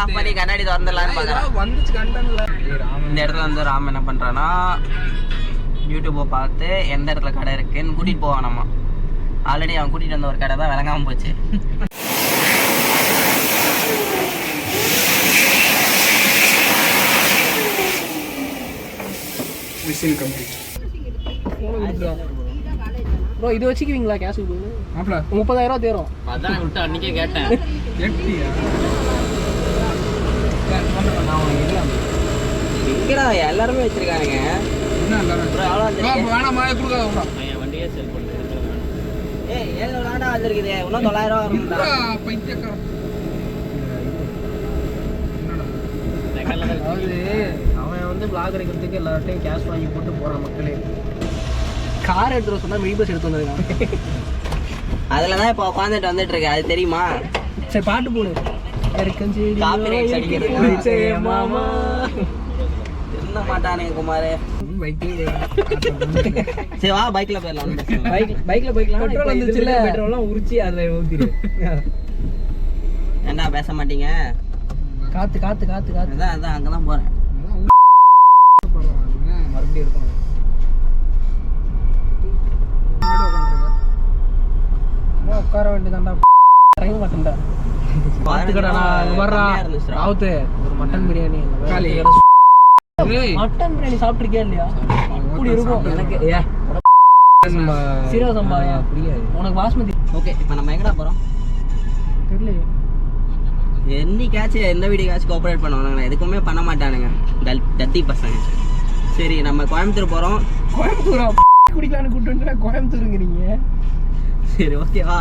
Of பண்ணி கண்ணாடி திறந்துடலான்னு பார்க்குறேன் வந்துச்சு கண்டன்ல இந்த இடத்துல வந்து ராம் என்ன பண்ணுறான்னா யூடியூப்பை பார்த்து எந்த இடத்துல கடை இருக்குன்னு கூட்டிகிட்டு போவான் நம்ம. ஆல்ரெடி அவன் கூட்டிகிட்டு வந்த ஒரு கடை தான் விளங்காம போச்சு. மிஷின் கம்ப்ளீட் ப்ரோ இது வச்சுக்குவீங்களா? கேஷ் முப்பதாயிரம் ரூபா தேரும். அதான் விட்டு அன்றைக்கே கேட்டேன். எங்கடா எல்லாருமே வச்சிருக்கானுங்க? வண்டியே செல் பண்ணுறேன் ஏய் ஏழு விளாண்டா வந்திருக்குது. இன்னும் தொள்ளாயிரம் வரும்டா. பைத்தியக்காரன். அதாவது அவன் வந்து பிளாக் எடுக்கிறதுக்கு எல்லார்ட்டையும் கேஷ் வாங்கி போட்டு போறான் மக்களே. கார் எடுத்துட்டு சொன்னா மினி பஸ் எடுத்து அதில் தான் இப்போ உட்காந்துட்டு வந்துட்டு இருக்கு? அது தெரியுமா? சரி பாட்டு போடு. அடிக்கிறது. பிடிச்ச மாமா. திருந்த மாட்டானுங்க குமார். சரி வா பைக்கில் போயிடலாம் பைக் பைக்ல போய்க்கலாம் Petrol வந்துச்சுல்ல? பெட்ரோல்லாம் உரிச்சு அதுல ஊத்திரு ஏன்டா பேச மாட்டீங்க? காத்து காத்து காத்து காத்து. அதான் அதான் அங்கே தான் போகிறேன் மறுபடியும் இருக்கணும் அம்மா உட்கார வேண்டியதாண்டா இறங்க மாட்டேன்டா பாத்துக்கடா வர்றா ஆவுத்து ஒரு மட்டன் பிரியாணி. காலி. மட்டன் பிரியாணி சாப்பிட்டிருக்கியா இல்லையா? அப்படி இருக்கும். எனக்கு ஏ சீரக சம்பா புரியாது உனக்கு பாஸ்மதி. ஓகே இப்போ நம்ம எங்கடா போகிறோம் தெரியல என்னைக்காச்சும் எந்த வீடியோக்காச்சும் கோஆப்ரேட் பண்ணுவானுங்க எதுக்குமே பண்ண மாட்டானுங்க. டல் டத்தி பசங்க. சரி நம்ம கோயம்புத்தூர் போகிறோம் கோயம்புத்தூரா? குடிக்கலான்னு வந்து கோயம்புத்தூருங்கிறீங்க. சரி ஓகேவா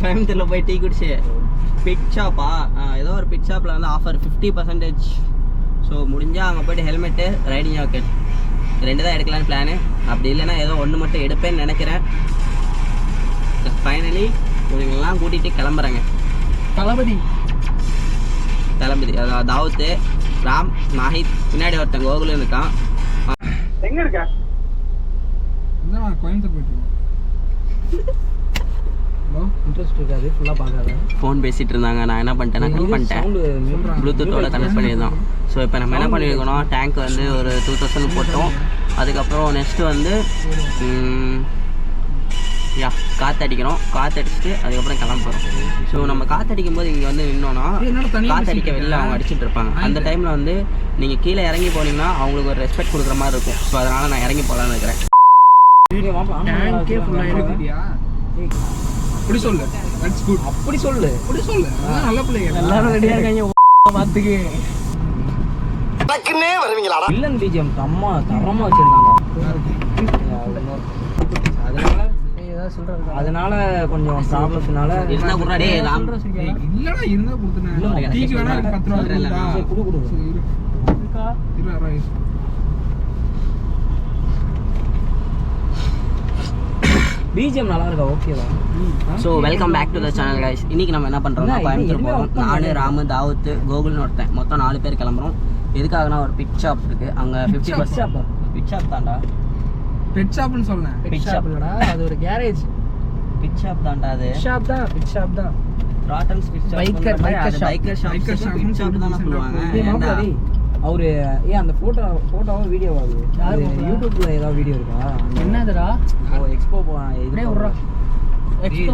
கோயம்புத்தூரில் போய் டீ குடிச்சு. பிட் ஷாப்பா ஏதோ ஒரு பிட் ஷாப்பில் வந்து ஆஃபர் ஃபிஃப்டி பர்சன்டேஜ் ஸோ முடிஞ்சால் அங்கே போயிட்டு ஹெல்மெட்டு ரைடிங் ஜாக்கெட் ரெண்டு தான் எடுக்கலான்னு பிளானு அப்படி இல்லைன்னா ஏதோ ஒன்று மட்டும் எடுப்பேன்னு நினைக்கிறேன். ஃபைனலி இவங்கெல்லாம் கூட்டிகிட்டு கிளம்புறாங்க. தளபதி. தளபதி அதாவது தாவத்து ராம் நாஹித் பின்னாடி ஒருத்தன் கோகுலன் இருக்கான். இதான் கோயம்புத்தூர் போயிட்டு இன்ட்ரெஸ்ட் இருக்காது ஃபுல்லா பார்க்காத. ஃபோன் பேசிகிட்டு இருந்தாங்க நான் என்ன பண்ணிட்டேன் நான் கட் பண்ணிட்டேன். ப்ளூடூத்தோட கனெக்ட் பண்ணியிருந்தோம். ஸோ இப்போ நம்ம என்ன பண்ணியிருக்கோம் டேங்க் வந்து ஒரு டூ தௌசண்ட் போட்டோம். அதுக்கப்புறம் நெக்ஸ்ட்டு வந்து யா காற்றடிக்கிறோம் காற்றடிச்சிட்டு அதுக்கப்புறம் கிளம்ப போகிறோம் ஸோ நம்ம காற்றடிக்கும் போது இங்கே வந்து நின்னோன்னா என்னடா தனியா காற்றடிக்க வெளில அவங்க அடிச்சிட்டு இருப்பாங்க. அந்த டைமில் வந்து நீங்கள் கீழே இறங்கி போனீங்கன்னா அவங்களுக்கு ஒரு ரெஸ்பெக்ட் கொடுக்குற மாதிரி இருக்கும். ஸோ அதனால் நான் இறங்கி போகலான்னு இருக்கிறேன் ஃபுல்லாக அப்படி சொல்லு. தட்ஸ் குட் அப்படி சொல்லு. அப்படி சொல்லு. நல்ல பிள்ளைங்க. எல்லாரும் ரெடியா இருக்காங்க. பாத்துக்கு டக்குன்னே வருவீங்களாடா? வில்லன் பிஜிஎம் தம்மா தரமா வச்சிருந்தாங்க. அதனால கொஞ்சம் ப்ராப்ளம்ஸ்னால என்ன குடுறா இல்லடா இருந்தா குடுத்துனேன் டீக்கு வேணா 10 ரூபாய் இல்லடா குடு குடு இருக்கா 20000 பிஜிஎம் நல்லா இருக்கா? ஓகேவா so welcome back to the channel guys இன்னைக்கு நம்ம என்ன பண்ணுறோம்னா கோயம்புத்தூர் போகிறோம். நானு ராமு தாவத்து கோகுல்னு ஒருத்தன். மொத்தம் நாலு பேர் கிளம்புறோம். எதுக்காகனா ஒரு பிக் ஷாப் இருக்கு. அங்கே ஃபிஃப்டி? பர்சன்ட் பிக் ஷாப் தான்டா. பெட் ஷாப்னு சொன்னேன் shop. ஷாப் இல்லடா அது ஒரு கேரேஜ் பிக் ஷாப் தான்டா அது. பெட் ஷாப் தான் பெட் ஷாப் தான். ராட்டன்ஸ் big shop shop. Biker shop shop big shop தானே சொல்லுவாங்க. அவரு ஏன் அந்த போட்டோ போட்டோவா வீடியோ ஆகுது யார் அது? யூடியூப்ல ஏதாவது வீடியோ இருக்கா? என்னதுடா? எக்ஸ்போ விட்றா. எக்ஸ்போ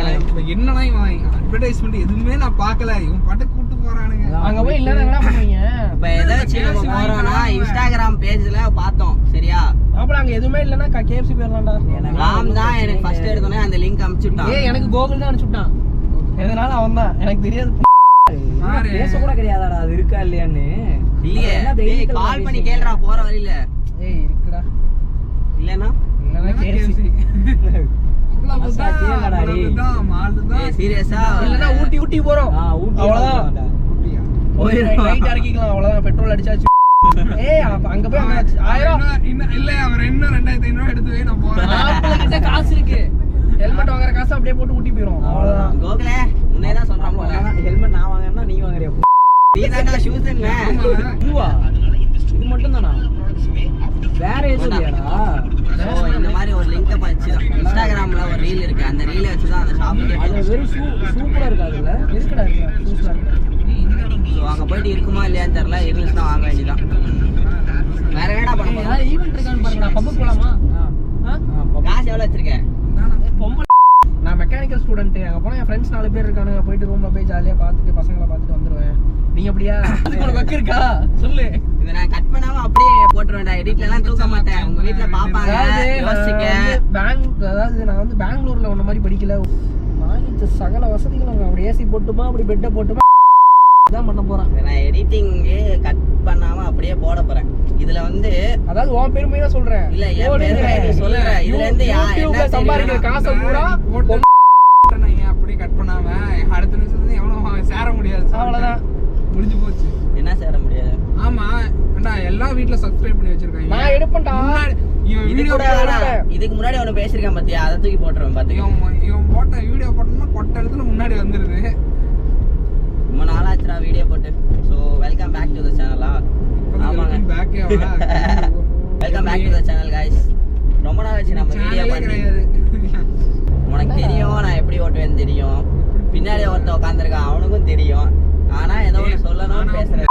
எனக்கு இப்ப என்னன்னா இவன் அட்வர்டைஸ்மெண்ட் எதுவுமே நான் பார்க்கல. இவன் பாட்டு கூட்டு போறானுங்க. அங்க போய் இல்லன்னா என்ன பண்ணுவீங்க? இப்போ ஏதாச்சும் நம்ம போறோம்னா இன்ஸ்டாகிராம் பேஜ்ல பார்த்தோம் சரியா? மாப்பிள அங்க எதுவுமே இல்லன்னா கேஎஃப்சி போயிடலாம்டா. எனக்கு- ராம் தான் எனக்கு ஃபர்ஸ்ட் எடுத்தோன்னே அந்த லிங்க் அனுப்பிச்சுட்டான் ஏய் எனக்கு கோகுல் தான் அனுப்பிச்சுட்டான் எதனால அவன் தான்? எனக்கு தெரியாது. பேச கூட கிடையாதாடா அது இருக்கா இல்லையான்னு? இல்லையே. டேய் கால் பண்ணி? கேளுடா போற வழியில. ஏய் இருக்குடா. இல்லடா டேய். ஏய் சீரியஸா? ஊட்டி ஊட்டி போறோம். ஆ, ஊட்டி அவ்வளவுதான். இறக்கிக்கலாம் பெட்ரோல் அடிச்சாச்சு. ஏய் அங்க போய் அங்க ஆயிரம் இல்ல அவர் இன்னும் ரெண்டாயிரத்தி ஐநூறு எடுத்து வை, நான் போறேன். மாப்பிள்ளை கிட்ட காசு இருக்கு. ஹெல்மெட் வாங்குற காசு அப்படியே போட்டு ஊட்டி போயிரும். அவ்வளவுதான். கோகுலே நீ தான்டா ஷூஸ் என்ன? இதுவா இது மட்டும் தானா வேற ஸோ இந்த மாதிரி ஒரு லிங்கை வச்சு தான். இன்ஸ்டாகிராமில் ஒரு ரீல் இருக்கு. அந்த ரீலை வச்சு தான் அந்த ஷாப்புக்கே அது வெறும் சூ சூப்பராக இருக்கு அதுல இருக்குடா இருக்கு சூப்பராக இருக்கு ஸோ அங்கே போயிட்டு இருக்குமா இல்லையான்னு தெரில இருந்துச்சுன்னா வாங்க வேண்டியதான் வேற என்னடா பண்ண போறோம்? ஏதாவது ஈவெண்ட் இருக்கான்னு பாருங்க பம்புக்கு போலாமா? காசு எவ்வளோ வச்சிருக்கேன் நான் மெக்கானிக்கல் ஸ்டூடெண்ட் அங்கே போனால் என் ஃப்ரெண்ட்ஸ் நாலு பேர் இருக்கானுங்க. போயிட்டு ரூமில் போய் ஜாலியாக பார்த்துட்டு பசங்களை நீங்க அப்படியா? உனக்கு வக்கு இருக்கா? சொல்லு. இதை நான் கட் பண்ணாம அப்படியே போட்டுருவேன்டா. எடிட்ல எல்லாம் தூக்க மாட்டேன். உங்க வீட்ல பாப்பாங்க. யோசிக்க. பேங்க் அதாவது நான் வந்து பெங்களூர்ல ஒன்ன மாதிரி படிக்கல. வாங்கிச்ச சகல வசதிகளும் அங்க அப்படி ஏசி போட்டுமா அப்படி பெட்டை போட்டுமா? இதான் பண்ண போறேன். நான் எடிட்டிங்கு கட் பண்ணாம அப்படியே போட போறேன். இதுல வந்து அதாவது உன் பெருமையை தான் சொல்றேன். இல்ல, என். பெருமை நீ சொல்ற. இதுல இருந்து யூடியூப்ல சம்பாதிக்கிற? காசை பூரா அப்படியே கட் பண்ணாம? அடுத்த நிமிஷத்துல எவனும் சேர முடியாது. அவ்வளவுதான். முடிஞ்சு போச்சு. என்ன சேர முடியாது? ஆமா ஏண்டா எல்லா வீட்ல சப்ஸ்கிரைப் பண்ணி வச்சிருக்காங்க. நான் எடுப்பேன்டா. இவன் வீடியோ. இதுக்கு முன்னாடி ஒண்ணு பேசிருக்கேன் பாத்தியா? அதை தூக்கி போட்டுருவேன் பாத்துக்க. இவன் இவன் போட்ட வீடியோ போட்டோம்னா கொட்ட இடத்துல முன்னாடி வந்துருது. ரொம்ப நாளாச்சுடா வீடியோ போட்டு. So welcome back to the சேனலா ஆமாங்க. பேக்கே welcome back to the channel guys ரொம்ப நாள் ஆச்சு நம்ம வீடியோ பண்ணி. உனக்கு தெரியும் நான் எப்படி ஓட்டுவேன்னு தெரியும். பின்னாடி ஒருத்தன் உட்காந்துருக்கான் அவனுக்கும் தெரியும். ஆனா ஏதோ ஒன்று சொல்லணும்னு பேசுறேன்.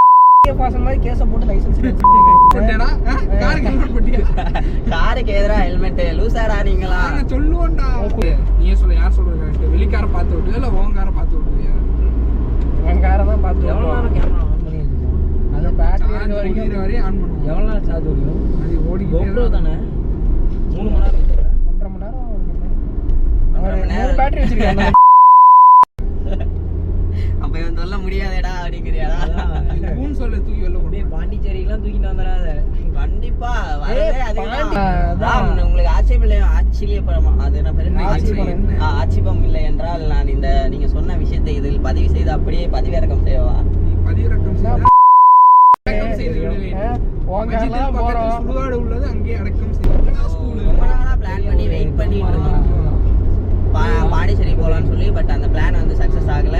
பாசம் மாதிரி கேஸை போட்டு லைசன்ஸ் காருக்கு ஹெல்மெட் போட்டியா? காருக்கு எதிரா ஹெல்மெட் லூசாடா நீங்களா? நான் சொல்லுவேன்டா நீ சொல்ல யார் சொல்றது வெளிக்கார பார்த்து விட்டுவியா இல்ல உன் காரை பார்த்து விட்டுவியா என் காரை தான் பார்த்து எவ்வளோ நேரம் கேமரா ஆன் பண்ணி அது பேட்டரி முடிகிற வரையும் ஆன் பண்ணுவோம். எவ்வளோ நேரம் சார்ஜ் ஓடியும் அது ஓடிக்கிட்டே கோப்ரோ தான்? மூணு மணி நேரம்? ஒன்றரை மணி நேரம் ஒரு மணி நேரம். ஒன்றரை மணி அவன் சொல்ல முடியாதேடா அப்படிங்கிறியாடா. ஊன் சொல்லு தூக்கி அப்படியே போட்டு பாண்டிச்சேரிக்கெல்லாம் தூக்கிட்டு வந்துடாத கண்டிப்பா அதுதான் உங்களுக்கு ஆட்சேபம் இல்லை ஆச்சரியப்படமா அது என்ன பேரு ஆட்சேபம் இல்லை என்றால் நான் இந்த நீங்க சொன்ன விஷயத்தை இதில் பதிவு செய்து அப்படியே பதிவிறக்கம் செய்யவா? நீ பதிவிறக்கம் போறோம். சுடுகாடு உள்ளது அங்கேயே அடக்கம் ரொம்ப நாளா பிளான் பண்ணி வெயிட் பண்ணிட்டு இருந்தோம். பா- பாண்டிச்சேரி போகலான்னு சொல்லி பட் அந்த பிளான் வந்து சக்ஸஸ் ஆகல.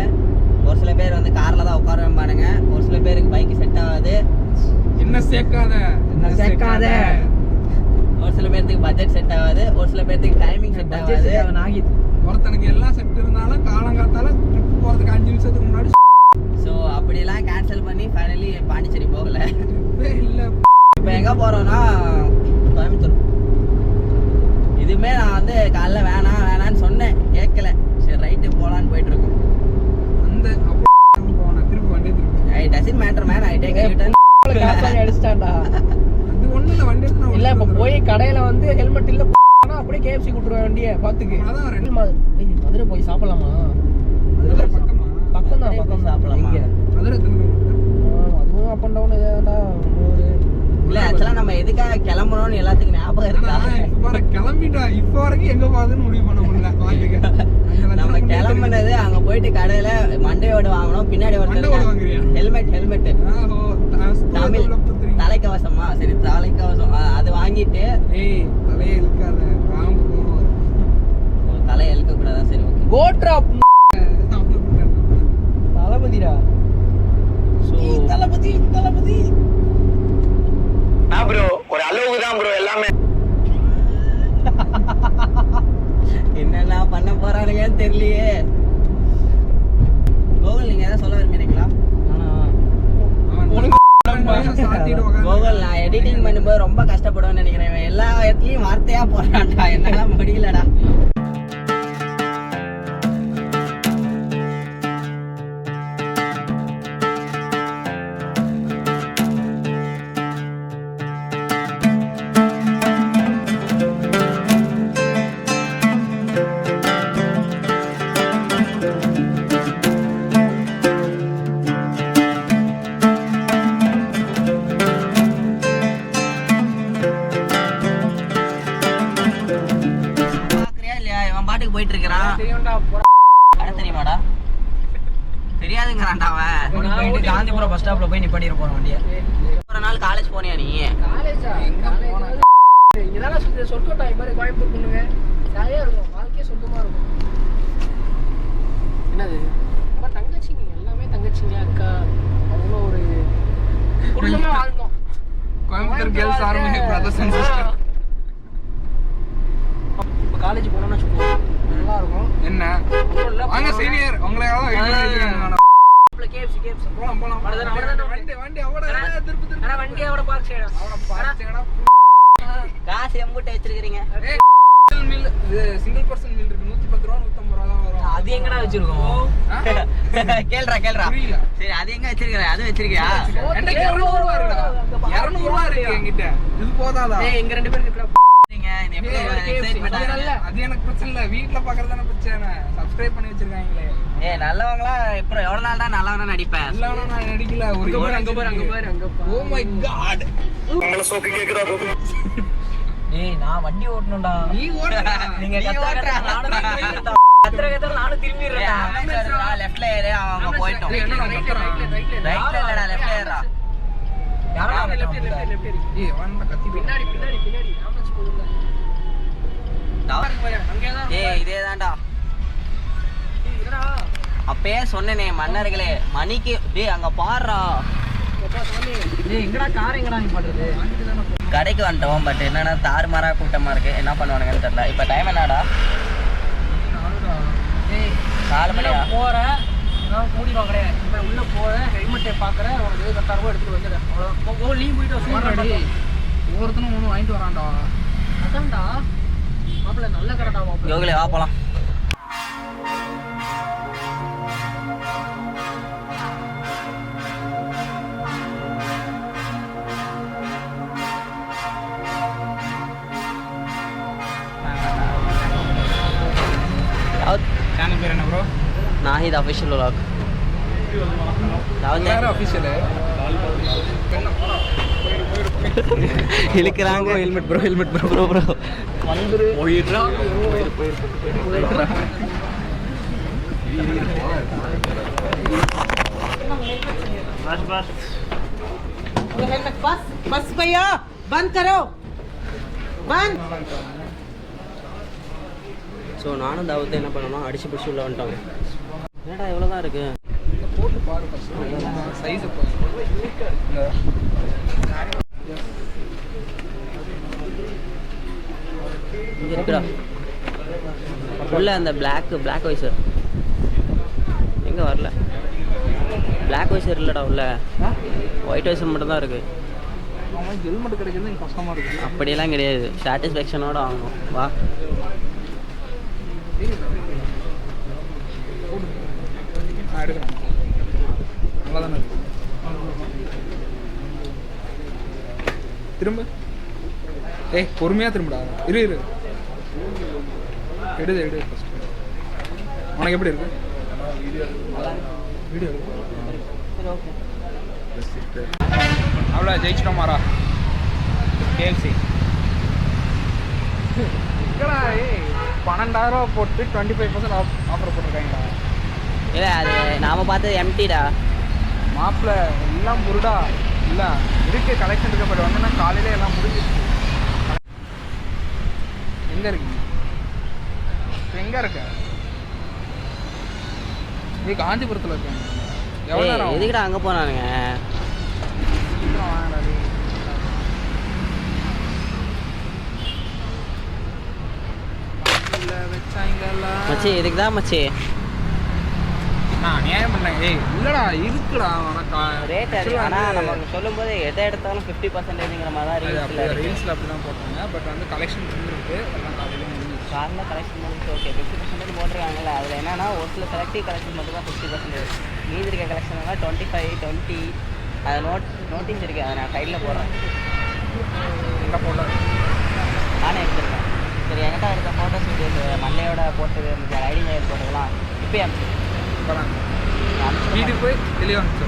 ஒரு சில பேர் வந்து கார்ல தான் உட்கார வைப்பானுங்க ஒரு சில பேருக்கு பைக் செட் ஆகாது. என்ன சேர்க்காத? என்ன சேர்க்காத. ஒரு சில பேர்த்துக்கு பட்ஜெட் செட் ஆகாது. ஒரு சில பேர்த்துக்கு டைமிங் செட் ஆகாது. சரியாக நாகித் ஒருத்தனுக்கு எல்லாம் செட் இருந்தாலும் காலங்காத்தால ட்ரிப் போறதுக்கு அஞ்சு நிமிஷத்துக்கு முன்னாடி ஸோ அப்படியெல்லாம் கேன்சல் பண்ணி ஃபைனலி பாண்டிச்சேரி போகல. இல்ல. இப்போ எங்கே போகிறோம்னா கோயம்புத்தூர். இதுவுமே நான் வந்து காலைல வேணாம் வேணான்னு சொன்னேன். கேட்கல. சரி ரைட்டு போகலான்னு போயிட்டு இருக்கோம். அந்த அப்போ போன திருப்பி வண்டியை திருப்பி I doesn't matter man I take வாங்கி அடிச்சிட்டான்டா. அது ஒண்ணு இல்ல வண்டி எடுத்து இல்ல இப்ப போய் கடையில வந்து ஹெல்மெட் இல்ல அப்படியே கேஎஃப்சி கூட்டுருவேன் வண்டியை பாத்துக்கு. அதான் ரெண்டு மதுரை போய் சாப்பிடலாமா? மதுரை பக்கமா? பக்கம் தான் பக்கம் சாப்பிடலாமா? இங்க. மதுரை அதுவும் அப் அண்ட் டவுன் ஏதாடா ஒரு இல்லை ஆக்சுவலாக நம்ம எதுக்காக கிளம்பணும்னு எல்லாத்துக்கும் ஞாபகம் இருக்கா? இப்ப பாரு, கிளம்பிட்டா இப்ப வரைக்கும் எங்க போகுதுன்னு முடிவு பண்ண முடியல பாத்துக்க நம்ம கிளம்புனது அங்க போயிட்டு கடையில மண்டையோட வாங்கணும் பின்னாடி ஒருத்தர்? Helmet helmet Tamil. தலைக்கவசமா? சரி தலைக்கவசம். அது வாங்கிட்டு ஏய் தலையே இழுக்காத ராம் போவோம் ஓ, தலை இழுக்க கூடாதா சரி ஓகே. கோட்ரா தளபதிடா. ஸோ தளபதி. தளபதி என்னென்ன பண்ண போறானுங்கன்னு தெரியலையே. கோகுல் நீங்க எதாவது சொல்ல விரும்புறீங்களா? கோகுல் நான் எடிட்டிங் பண்ணும்போது ரொம்ப கஷ்டப்படுவேன்னு நினைக்கிறேன். இவன் எல்லா இடத்துலயும் வார்த்தையா போறான்டா. என்னால முடியலடா. காந்திபுரம் பஸ் ஸ்டாப்ல போய் நிப்பாட்டிட போறான் வண்டியை. ஒரு நாள் காலேஜ் போனியா நீ? இங்கதான சொர்க்கோட்டா மாதிரி கோயம்புத்தூர் பொண்ணுங்க. ஜாலியா இருக்கும் வாழ்க்கையே சொந்தமா இருக்கும். என்னது? நம்ம எல்லாமே தங்கச்சிங்க அக்கா அவ்வளோ ஒரு குடும்பமா கோயம்புத்தூர் கேர்ள்ஸ் ஆர்மி காலேஜ் போனோம்னு வச்சுக்கோ. நல்லா இருக்கும். என்ன? போலாம் போலாம் அவ்வளவுதானே, அவ்வளவுதானே. வண்டி வண்டி அவ்வளோ திருப்பி திருப்பி ஆனா வண்டி அவட பார்க் செய்யணும் அவனை பார்த்துக்கடா காசு எம்பூட்டை வச்சிருக்கிறீங்க. மில் சிங்கிள் பர்சன் மில் இருக்கு. நூத்தி பத்து ரூபா நூத்தம்பது ரூபா வரும். அது எங்கடா வச்சிருக்கோம்? ஆ? கேள்றா கேள்றா. சரி அது எங்க வச்சிருக்கிற? அது வச்சிருக்கியா? இருநூறு ரூபா இருநூறு இருக்கு என்கிட்ட. இது போதாதா? எங்க ரெண்டு பேருக்கு அது எனக்கு பிரச்சனை இல்ல. வீட்ல பாக்குறது தானே பிரச்சனை. சப்ஸ்கிரைப் பண்ணி வச்சிருக்காங்களே. ஏய் நல்லவங்களா? இப்போ எவ்வளவு நாள் தான் நல்லவனா நடிப்பேன் இல்லனா நான் நடிக்கல. ஒரு அங்க பாரு அங்க பாரு அங்க பாரு அங்க ஓ மை காட் ஏய் நான் வண்டி ஓட்டணும்டா. நீ ஓடுடா. நீங்க நீ கத்துற நானும் திரும்பிடுறேன். கத்துற கத்துற நானும் திரும்பிடுறேன் லெஃப்ட்ல ஏறு அவங்க போயிட்டோம்? ரைட்ல இல்லடா லெஃப்ட்ல ஏறா யாரா லெஃப்ட் லெஃப்ட் லெஃப்ட் ஏய் வண்ட கத்தி பின்னாடி பின்னாடி பின்னாடி. ஆம்புலன்ஸ் போகுதுல அங்கே தான் ஏய் இதே தான்டா என்னடா அப்பயே சொன்னேனே மன்னர்களே மணிக்கு டேய் அங்க பண்றது? கடைக்கு வந்துட்டோம் பட் என்னன்னா தாறுமாறா கூட்டமா இருக்கு. என்ன பண்ணுவானுங்கன்னு தெரியல. இப்போ டைம் என்னடா? நாலு மணியா? போற நான் மூடிடுவாங்க கிடையாது இப்போ உள்ள போறேன் ஹெல்மெட்டை பார்க்குறேன் உனக்கு கரெக்டாக ரூபா எடுத்துட்டு வந்துடுறேன் அவ்வளோ நீ போயிட்டு வா ஒவ்வொருத்தனும் ஒன்று வாங்கிட்டு வரான்டா. அதான்டா. மாப்பிள்ள நல்ல கரெக்டா மாப்பிள்ள. யோகிலே வா போலாம். சேனல் பேர் என்ன ப்ரோ நாஹித் அஃபிஷியல் vlog வேற official இழுக்கிறாங்க helmet bro helmet bro bro bro வந்துரு போயிடுறா बस बस भैया बंद करो बंद ஸோ நானும் தாவத்தை என்ன பண்ணணும் அடிச்சு பிடிச்சி உள்ள வந்துட்டோங்க என்னடா இவ்வளோ தான் இருக்கு? போட்டு பாரு ஃபர்ஸ்ட் சைஸ் இங்கே இருக்குடா. உள்ள அந்த பிளாக் பிளாக் வைசர் எங்கே வரல? பிளாக் வைசர் இல்லைடா உள்ள. ஒயிட் வைசர் மட்டும் தான் இருக்கு அவன் ஹெல்மெட் கிடைக்கிறது எனக்கு கஷ்டமா இருக்குது அப்படியெல்லாம் கிடையாது. சாட்டிஸ்ஃபேக்ஷனோட வாங்கணும். வா. எடுக்கிறேன் நல்லா தானே இருக்கு திரும்ப? ஏய் பொறுமையாக திரும்புடா. இரு இரு. எடுது எடு ஃபஸ்ட் உனக்கு எப்படி இருக்கு? வீடியோ அவ்வளோ ஜெயிச்சிட்டோம் மாறா. கேஎஃப்சி பன்னெண்டாயிரம் ரூபா போட்டு டுவெண்ட்டி ஃபைவ் பர்சன்ட் ஆஃபர் போட்டிருக்காங்கடா இல்லை அது நாம் பார்த்தது எம்டிடா மாப்பிள்ள எல்லாம் புருடா இல்ல இருக்கு கலெக்ஷன் இருக்கு பட் வந்து காலையில எல்லாம் முடிஞ்சிருச்சு. எங்க இருக்கு எங்க இருக்க? நீ காஞ்சிபுரத்துல இருக்கேன். எவ்வளவு ஏய், நேரம் ஆகும்? எதுக்குடா அங்கே போனானுங்க? சீக்கிரம் வாங்கடா டேய். மாப்பிள்ளை வச்சாங்களா? மச்சி இதுக்கு தான் மச்சி. நான் நியாயம் பண்ணேன் ஏய் இல்லடா இருக்குடா உனக்கு. ரேட் ஆனால் நம்ம சொல்லும்போது எதை எடுத்தாலும் ஃபிஃப்டி பர்சன்டேஜ்ங்கிற மாதிரி தான் ரீல்ஸில் இருக்கு ரீல்ஸில் அப்படி தான் போட்டாங்க பட் வந்து கலெக்ஷன் இருந்திருக்கு. எல்லாம் காலையில் முடிஞ்சிச்சு காரில் கலெக்ஷன் முடிஞ்சு ஓகே ஃபிஃப்டி பர்சன்டேஜ் போட்டிருக்காங்கல்ல. அதில் என்னன்னா ஒரு சில செலக்டிவ் கலெக்ஷன் மட்டும் தான் ஃபிஃப்டி பர்சன்டேஜ் மீதி இருக்க கலெக்ஷன் எல்லாம் டுவெண்ட்டி ஃபைவ் டுவெண்ட்டி அது நோட் நோட்டீஸ் இருக்குது அதை நான் சைடில் போடுறேன். எங்கே போட்டோம் நானே எடுத்திருக்கேன் சரி என்கிட்ட இருக்க ஃபோட்டோஸ் வீடியோஸ் மல்லையோட போட்டது இந்த ரைடிங் ஏர் போட்டதெல்லாம் இப்போயே அனுப்பிச்சு வீட்டுக்கு போய் வெளியே வந்து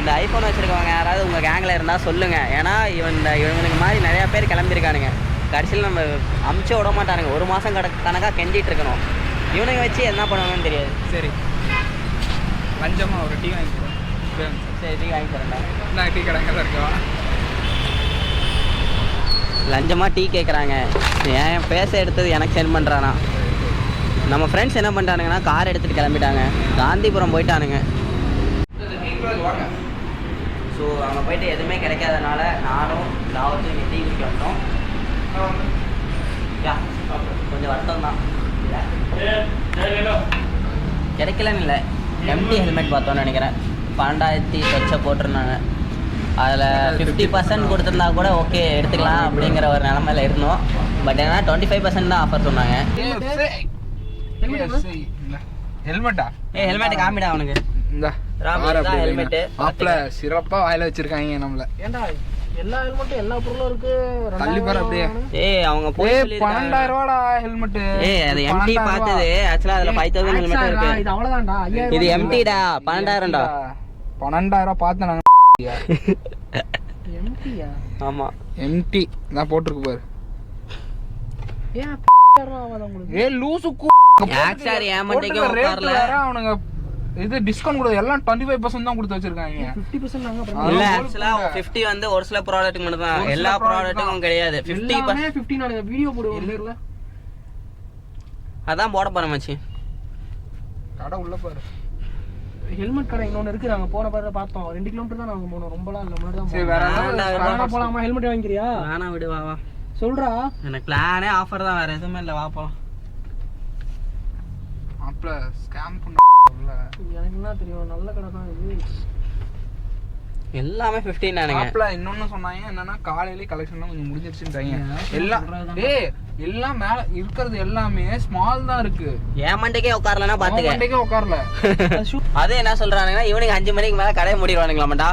இந்த ஐஃபோன் வச்சுருக்கவங்க யாராவது உங்கள் கேங்கில் இருந்தால் சொல்லுங்கள் ஏன்னா இவன் இந்த இவனுக்கு மாதிரி நிறையா பேர் கிளம்பியிருக்கானுங்க. கடைசியில் நம்ம அமுச்சு விட மாட்டானுங்க. ஒரு மாதம் கண கணக்காக கெஞ்சிட்டு இருக்கணும். இவனுங்க வச்சு என்ன பண்ணுவாங்கன்னு தெரியாது. சரி. லஞ்சமாக ஒரு டீ வாங்கிக்கிறேன் சரி டீ வாங்கி தரேன்டா நான் டீ கடைங்க தான் இருக்கவா லஞ்சமாக டீ கேட்குறாங்க ஏன் பேச எடுத்தது எனக்கு சென்ட் பண்ணுறானா நம்ம ஃப்ரெண்ட்ஸ் என்ன பண்ணுறானுங்கன்னா கார் எடுத்துகிட்டு கிளம்பிட்டாங்க. காந்திபுரம் போயிட்டானுங்க. ஸோ அங்கே போயிட்டு எதுவுமே கிடைக்காதனால நானும் தாவத்தும் இங்கே டீ குடிக்க வந்தோம் கொஞ்சம் வருத்தம் தான். கிடைக்கலன்னு இல்லை. எம்டி ஹெல்மெட் பார்த்தோன்னு நினைக்கிறேன். பன்னெண்டாயிரத்தி லட்சம் போட்டிருந்தாங்க. அதில் ஃபிஃப்டி பர்சன்ட் கொடுத்துருந்தா கூட ஓகே எடுத்துக்கலாம் அப்படிங்கிற ஒரு நிலமையில இருந்தோம். பட் ஏன்னா டுவெண்ட்டி ஃபைவ் பர்சன்ட் தான் ஆஃபர் சொன்னாங்க. ஹெல்மெட்டா ஏ ஹெல்மெட் காமிடா அவனுக்கு. சிறப்பா வாயில வச்சிருக்காங்க நம்மள. ஏன்டா எல்லா ஹெல்மெட்டும் எல்லா பொருளும் இருக்கு. தள்ளி பாரு அப்படியே. ஏய் அவங்க போய் ஏய் சொல்லியிருக்காங்க. பன்னெண்டாயிரம் ரூபாடா ஹெல்மெட் ஏய் அது எம்டி பார்த்தது. ஆக்சுவலா அதுல ஃபைவ் தௌசண்ட் ஹெல்மெட் இருக்கு? இது அவ்வளவுதான்டா. இது எம்டிடா பன்னெண்டாயிரம்டா. பன்னெண்டாயிரம் ரூபாய் பார்த்து நாங்க எம்டியா ஆமா. எம்டி தான் போட்டிருக்கு பாரு. ஏ லூசு உட்காரல அவனுங்க இது டிஸ்கவுண்ட் கொடுத்து எல்லாம் டுவெண்ட்டி ஃபைவ் பர்சன்ட் தான் கொடுத்து வச்சிருக்காங்க. ஃபிஃப்டி பர்சன்ட் இல்ல ஆக்சுவலா 50 வந்து ஒரு சில ப்ராடக்ட் மட்டும் தான் எல்லா ப்ராடக்ட்டுக்கும் கிடையாது. 50 எல்லாமே ஃபிஃப்டி நானுங்க வீடியோ போடுவோம் அதான் போட போறேன் மச்சி. கடை உள்ள பாரு. ஹெல்மெட் கடை இன்னொன்னு இருக்கு. நாங்க போன பாரு பார்த்தோம். ரெண்டு கிலோமீட்டர் தான் நாங்க போனோம். ரொம்பலாம் இல்ல முன்னாடி தான் சரி போனோம். வேற வேண்டாம், ஏதாவது வேணா போலாமா? ஹெல்மெட் வாங்கிக்கிறியா? வேணா விடு வா வா. சொல்றா. எனக்கு பிளானே ஆஃபர் தான் வேற எதுவுமே இல்ல. வா போலாம். மாப்பிள ஸ்கேம் பண்ண எனக்கு என்ன தெரியும்? நல்ல கடை தான் இது. எல்லாமே 15 நானுங்க மாப்பிள இன்னொன்னு சொன்னாங்க என்னன்னா காலையிலே கலெக்ஷன்லாம் கொஞ்சம் முடிஞ்சிருச்சுட்டாங்க எல்லாம் ஏய் எல்லாம் மேல இருக்கிறது எல்லாமே ஸ்மால் தான் இருக்கு. ஏமாண்டிக்கே உட்காரலன்னா பாத்துக்க. மண்டைக்கே உட்காரல. அது என்ன சொல்றானுங்கன்னா ஈவினிங் அஞ்சு மணிக்கு மேல கடையை மூடிடுவானுங்களாமாடா